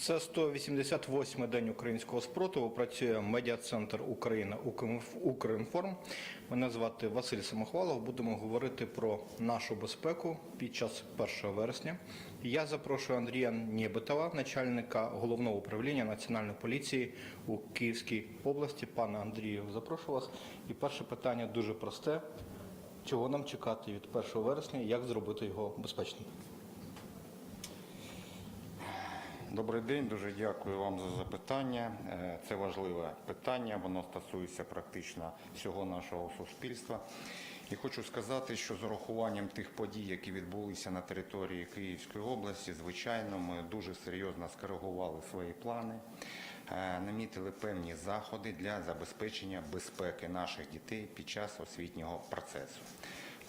Це 188-й день українського спротиву. Працює медіа-центр Україна «Укрінф- Укрінформ. Мене звати Василь Самохвалов. Будемо говорити про нашу безпеку під час 1 вересня. Я запрошую Андрія Нєбетова, начальника головного управління Національної поліції у Київській області. Пане Андрію, запрошую вас. І перше питання дуже просте: чого нам чекати від 1 вересня? Як зробити його безпечним? Добрий день, дуже дякую вам за запитання. Е, Це важливе питання, воно стосується практично всього нашого суспільства. І хочу сказати, що з урахуванням тих подій, які відбулися на території Київської області, звичайно, ми дуже серйозно скоригували свої плани, е, намітили певні заходи для забезпечення безпеки наших дітей під час освітнього процесу.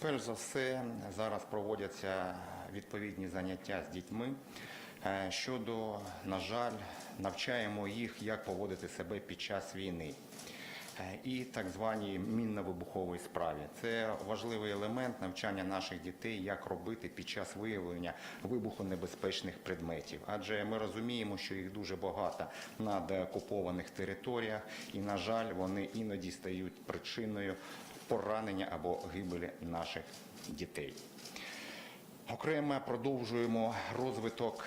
Перш за все, зараз проводяться відповідні заняття з дітьми. Е, Щодо, на жаль, навчаємо їх, як поводити себе під час війни. Е, І так званій мінно-вибуховій справі. Це важливий елемент навчання наших дітей, як робити під час виявлення вибухонебезпечних предметів. Адже ми розуміємо, що їх дуже багато на деокупованих територіях, і, на жаль, вони іноді стають причиною поранення або гибелі наших дітей. Окремо продовжуємо розвиток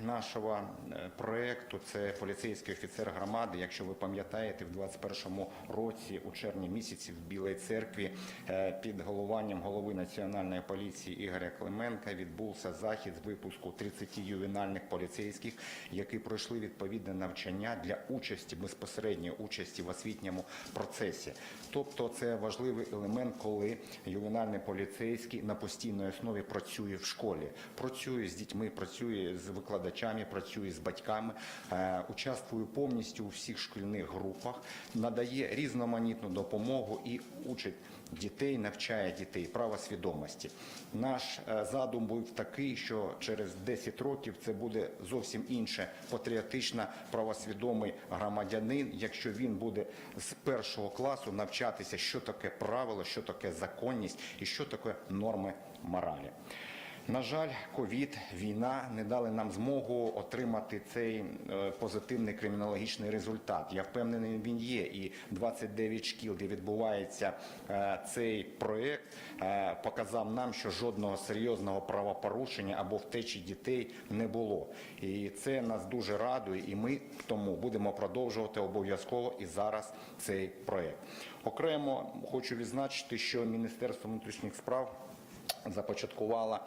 нашого е, проєкту. Це поліцейський офіцер громади. Якщо ви пам'ятаєте, в 21-му році, у червні місяці, в Білій церкві е, під головуванням голови національної поліції Ігоря Клименка відбувся захід з випуску 30 ювенальних поліцейських, які пройшли відповідне навчання для участі безпосередньої участі в освітньому процесі. Тобто, це важливий елемент, коли ювенальний поліцейський на постійній основі працює в школі, працює з дітьми, працює з викладачами, працює з батьками, е, участвує повністю у всіх шкільних групах, надає різноманітну допомогу і учить дітей, навчає дітей правосвідомості. Наш е, задум був такий, що через 10 років це буде зовсім інше патріотично правосвідомий громадянин, якщо він буде з першого класу навчатися, що таке правило, що таке законність і що таке норми моралі. На жаль, ковід, війна не дали нам змогу отримати цей е, позитивний кримінологічний результат. Я впевнений, він є. І 29 шкіл, де відбувається е, цей проєкт, е, показав нам, що жодного серйозного правопорушення або втечі дітей не було. І це нас дуже радує, і ми тому будемо продовжувати обов'язково і зараз цей проєкт. Окремо хочу відзначити, що Міністерство внутрішніх справ започаткувала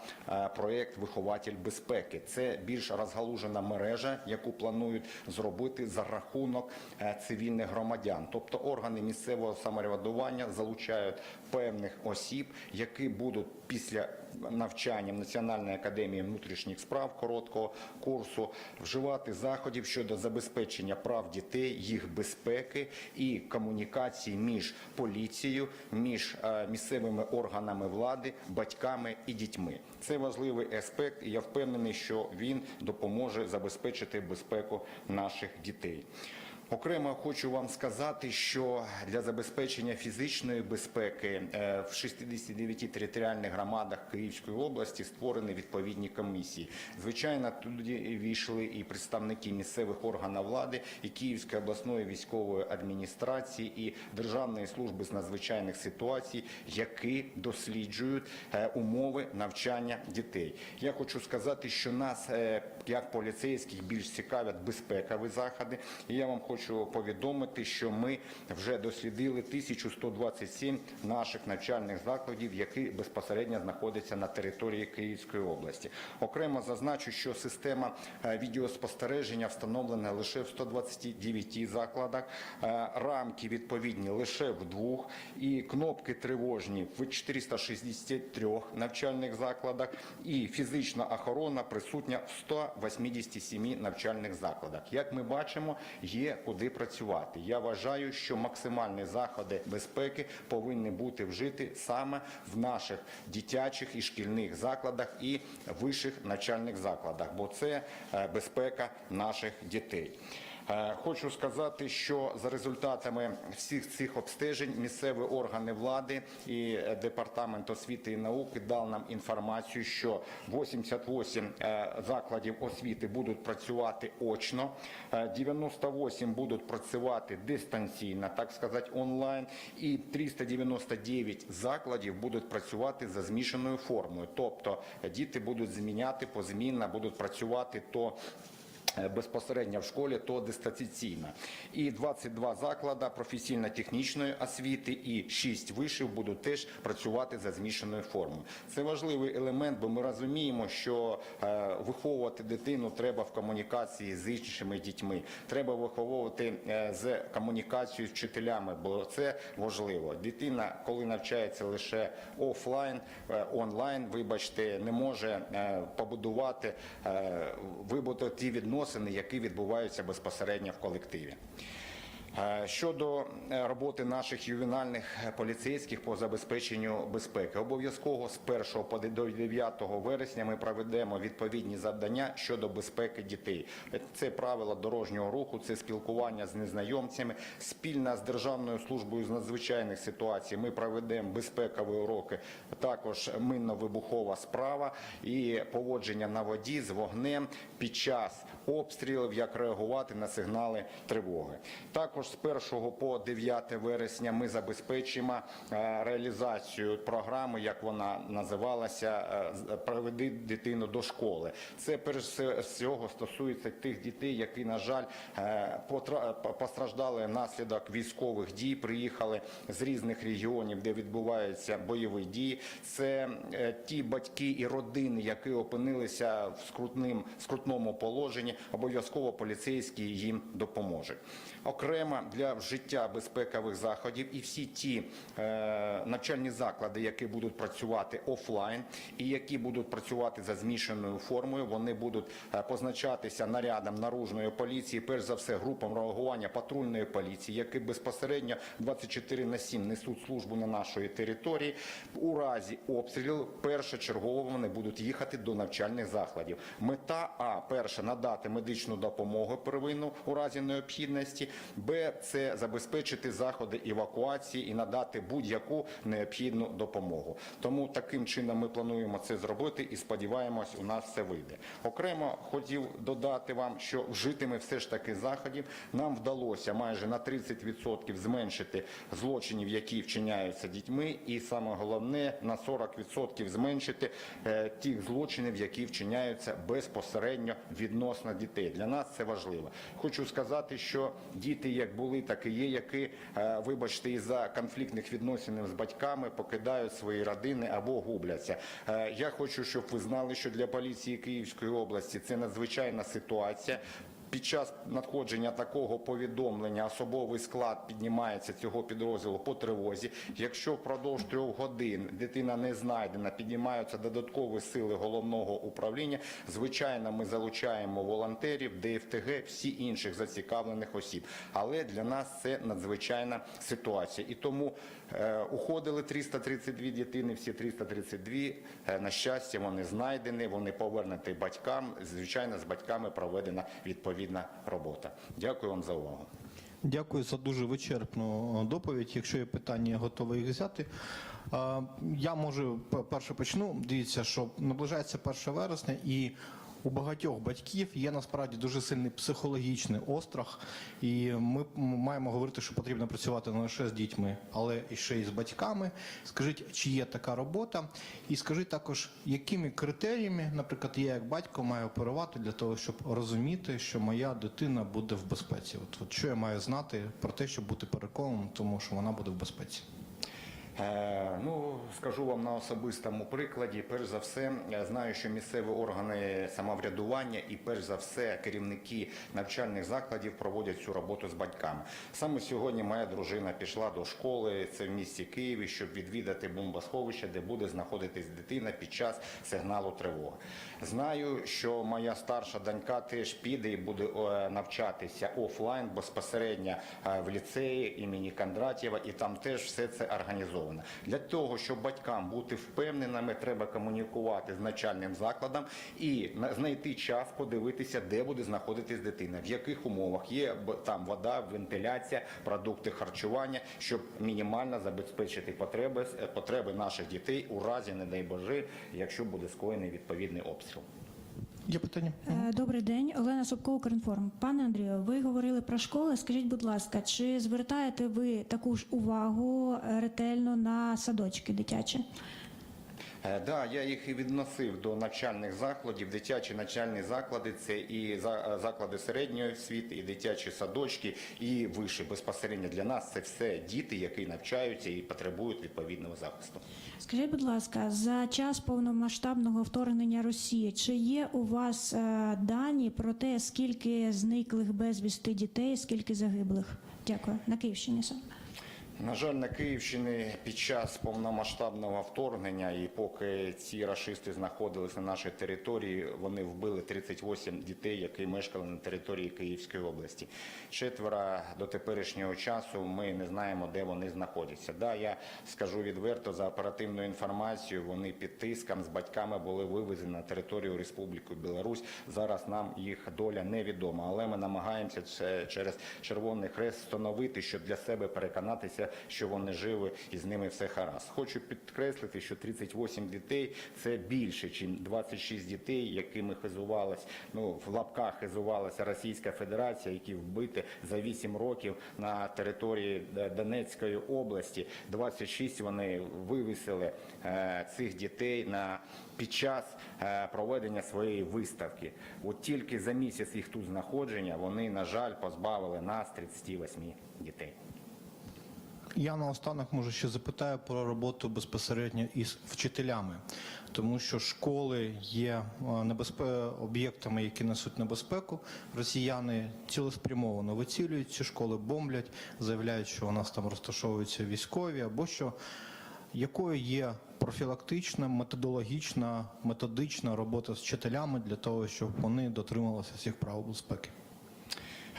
проект проєкт Вихователь безпеки. Це більш розгалужена мережа, яку планують зробити за рахунок е, цивільних громадян. Тобто органи місцевого самоврядування залучають певних осіб, які будуть після навчання в Національної академії внутрішніх справ короткого курсу вживати заходів щодо забезпечення прав дітей, їх безпеки і комунікації між поліцією, між е, місцевими органами влади, батьками і дітьми. Це важливий аспект, і я впевнений, що він допоможе забезпечити безпеку наших дітей. Окремо хочу вам сказати, що для забезпечення фізичної безпеки е, в 69 територіальних громадах Київської області створені відповідні комісії. Звичайно, туди війшли і представники місцевих органів влади, і Київської обласної військової адміністрації, і Державної служби з надзвичайних ситуацій, які досліджують е, умови навчання дітей. Я хочу сказати, що нас, е, як поліцейських, більш цікавлять безпекові заходи. І я вам хочу повідомити, що ми вже дослідили 1127 наших навчальних закладів, які безпосередньо знаходяться на території Київської області. Окремо зазначу, що система е, відеоспостереження встановлена лише в 129 закладах, е, рамки відповідні лише в двох, і кнопки тривожні в 463 навчальних закладах, і фізична охорона присутня в 187 навчальних закладах. Як ми бачимо, є куди працювати. Я вважаю, що максимальні заходи безпеки повинні бути вжити саме в наших дитячих і шкільних закладах і вищих навчальних закладах, бо це е, безпека наших дітей. Е, Хочу сказати, що за результатами всіх цих обстежень місцеві органи влади і е, департамент освіти і науки дав нам інформацію, що 88 е, закладів освіти будуть працювати очно, е, 98 будуть працювати дистанційно, так сказати, онлайн, і 399 закладів будуть працювати за змішаною формою. Тобто е, діти будуть зміняти позмінно, будуть працювати то е, безпосередньо в школі, то дистанційно. І 22 заклади професійно-технічної освіти і 6 вишів будуть теж працювати за змішаною формою. Це важливий елемент, бо ми розуміємо, що е, виховувати дитину треба в комунікації з іншими дітьми. Треба виховувати е, з комунікацією з вчителями, бо це важливо. Дитина, коли навчається лише офлайн, е, онлайн, вибачте, не може е, побудувати, е, вибудувати ті відносини, які відбуваються безпосередньо в колективі. Е, Щодо е, роботи наших ювенальних е, поліцейських по забезпеченню безпеки, обов'язково з 1 по до 9 вересня ми проведемо відповідні завдання щодо безпеки дітей. Це правила дорожнього руху, це спілкування з незнайомцями. Спільно з Державною службою з надзвичайних ситуацій ми проведемо безпекові уроки, також минно-вибухова справа і поводження на воді з вогнем під час обстрілів, як реагувати на сигнали тривоги. Також з 1 по 9 вересня ми забезпечимо е, реалізацію програми, як вона називалася, е, «Проведи дитину до школи. Це перш всього стосується тих дітей, які, на жаль, е, постраждали внаслідок військових дій, приїхали з різних регіонів, де відбуваються бойові дії. Це е, ті батьки і родини, які опинилися в скрутним, скрутному положенні, обов'язково поліцейські їм допоможуть. Окремо для вжиття безпекових заходів і всі ті е, навчальні заклади, які будуть працювати офлайн і які будуть працювати за змішаною формою, вони будуть е, позначатися нарядом наружної поліції, перш за все групам реагування патрульної поліції, які безпосередньо 24 на 7 несуть службу на нашої території. У разі обстрілу першочергово вони будуть їхати до навчальних закладів. Мета А перше надати медичну допомогу первинну у разі необхідності. Б це забезпечити заходи евакуації і надати будь-яку необхідну допомогу. Тому таким чином ми плануємо це зробити і сподіваємось, у нас це вийде. Окремо хотів додати вам, що вжитими все ж таки заходів нам вдалося майже на 30% зменшити злочинів, які вчиняються дітьми, і саме головне на 40% зменшити е, тих злочинів, які вчиняються безпосередньо відносно дітей. Для нас це важливо. Хочу сказати, що діти, як були, так і є, які, е, вибачте, із-за конфліктних відносин з батьками покидають свої родини або губляться. Е, Я хочу, щоб ви знали, що для поліції Київської області це надзвичайна ситуація. Під час надходження такого повідомлення особовий склад піднімається цього підрозділу по тривозі. Якщо впродовж трьох годин дитина не знайдена, піднімаються додаткові сили головного управління. Звичайно, ми залучаємо волонтерів, ДФТГ, всі інших зацікавлених осіб. Але для нас це надзвичайна ситуація. І тому уходили 332 дитини, всі 332, е, на щастя, вони знайдені, вони повернуті батькам. Звичайно, з батьками проведена відповідна робота. Дякую вам за увагу. Дякую за дуже вичерпну е, доповідь. Якщо є питання, я готовий їх взяти. Е, Я можу перше почну. Дивіться, що наближається 1 вересня, і у багатьох батьків є насправді дуже сильний психологічний острах, і ми маємо говорити, що потрібно працювати не лише з дітьми, але і ще й з батьками. Скажіть, чи є така робота? І скажіть також, якими критеріями, наприклад, я як батько маю оперувати для того, щоб розуміти, що моя дитина буде в безпеці? От, от що я маю знати про те, щоб бути переконаним, тому що вона буде в безпеці? Е, Ну, скажу вам на особистому прикладі. Перш за все, я знаю, що місцеві органи самоврядування і перш за все керівники навчальних закладів проводять цю роботу з батьками. Саме сьогодні моя дружина пішла до школи, це в місті Києві, щоб відвідати бомбосховище, де буде знаходитись дитина під час сигналу тривоги. Знаю, що моя старша донька теж піде і буде е, навчатися офлайн безпосередньо е, в ліцеї імені Кондратєва, і там теж все це організовано. Організована. Для того, щоб батькам бути впевненими, треба комунікувати з начальним закладом і знайти час подивитися, де буде знаходитись дитина, в яких умовах є там вода, вентиляція, продукти харчування, щоб мінімально забезпечити потреби, е, потреби наших дітей у разі, не дай Боже, якщо буде скоєний відповідний обстріл. Є питання? Е, Добрий день, Олена Собко, Укрінформ. Пане Андрію, ви говорили про школи. Скажіть, будь ласка, чи звертаєте ви таку ж увагу ретельно на садочки дитячі? Е, Да, я їх і відносив до навчальних закладів. Дитячі навчальні заклади це і е, заклади середньої освіти, і дитячі садочки, і вище безпосередньо для нас це все діти, які навчаються і потребують відповідного захисту. Скажіть, будь ласка, за час повномасштабного вторгнення Росії, чи є у вас е, дані про те, скільки зниклих безвісти дітей, скільки загиблих? Дякую. На Київщині саме. На жаль, на Київщині під час повномасштабного вторгнення, і поки ці рашисти знаходилися на нашій території, вони вбили 38 дітей, які мешкали на території Київської області. Четверо до теперішнього часу ми не знаємо, де вони знаходяться. Да, я скажу відверто за оперативною інформацією. Вони під тиском з батьками були вивезені на територію Республіки Білорусь. Зараз нам їх доля невідома, але ми намагаємося через Червоний Хрест встановити, щоб для себе переконатися, що вони живі і з ними все гаразд. Хочу підкреслити, що 38 дітей це більше, ніж 26 дітей, якими хизувалась, ну в лапках хизувалася Російська Федерація, які вбиті за 8 років на території Донецької області. 26 вони вивісили е, цих дітей на під час е, проведення своєї виставки. От тільки за місяць їх тут знаходження вони, на жаль, позбавили нас 38 дітей. Я наостанок може ще запитаю про роботу безпосередньо із вчителями, тому що школи є е, небезпе... об'єктами, які несуть небезпеку. Росіяни цілеспрямовано вицілюють ці школи, бомблять, заявляють, що у нас там розташовуються військові, або що якою є профілактична, методологічна, методична робота з вчителями для того, щоб вони дотримувалися всіх правил безпеки.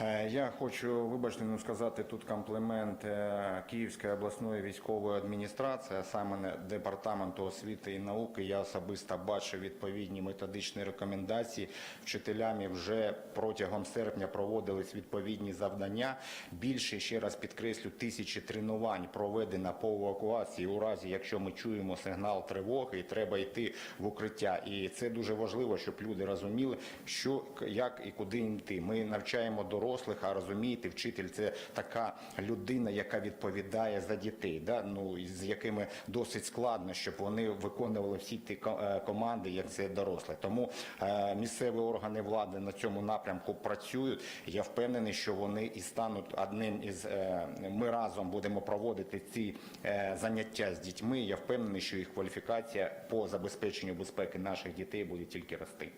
Е, Я хочу, вибачте, ну, сказати тут комплімент е, Київської обласної військової адміністрації, а саме департаменту освіти і науки. Я особисто бачив відповідні методичні рекомендації. Вчителями вже протягом серпня проводились відповідні завдання. Більше ще раз підкреслю, тисячі тренувань проведено по евакуації у разі, якщо ми чуємо сигнал тривоги, і треба йти в укриття. І це дуже важливо, щоб люди розуміли, що як і куди йти. Ми навчаємо дорослих, а розумієте, вчитель це така людина, яка відповідає за дітей, да? ну, з якими досить складно, щоб вони виконували всі ті е, команди, як це дорослі. Тому е, місцеві органи влади на цьому напрямку працюють. Я впевнений, що вони і стануть одним із е, ми разом будемо проводити ці е, заняття з дітьми. Я впевнений, що їх кваліфікація по забезпеченню безпеки наших дітей буде тільки рости.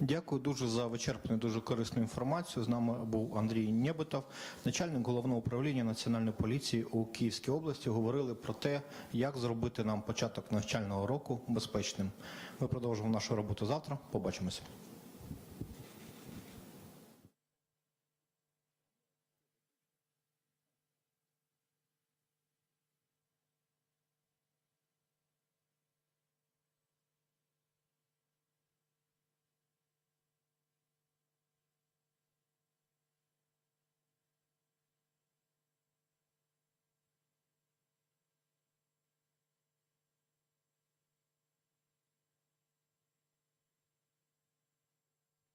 Дякую дуже за вичерпну, дуже корисну інформацію. З нами був Андрій Нєбитов, начальник головного управління національної поліції у Київській області. Говорили про те, як зробити нам початок навчального року безпечним. Ми продовжимо нашу роботу завтра. Побачимося.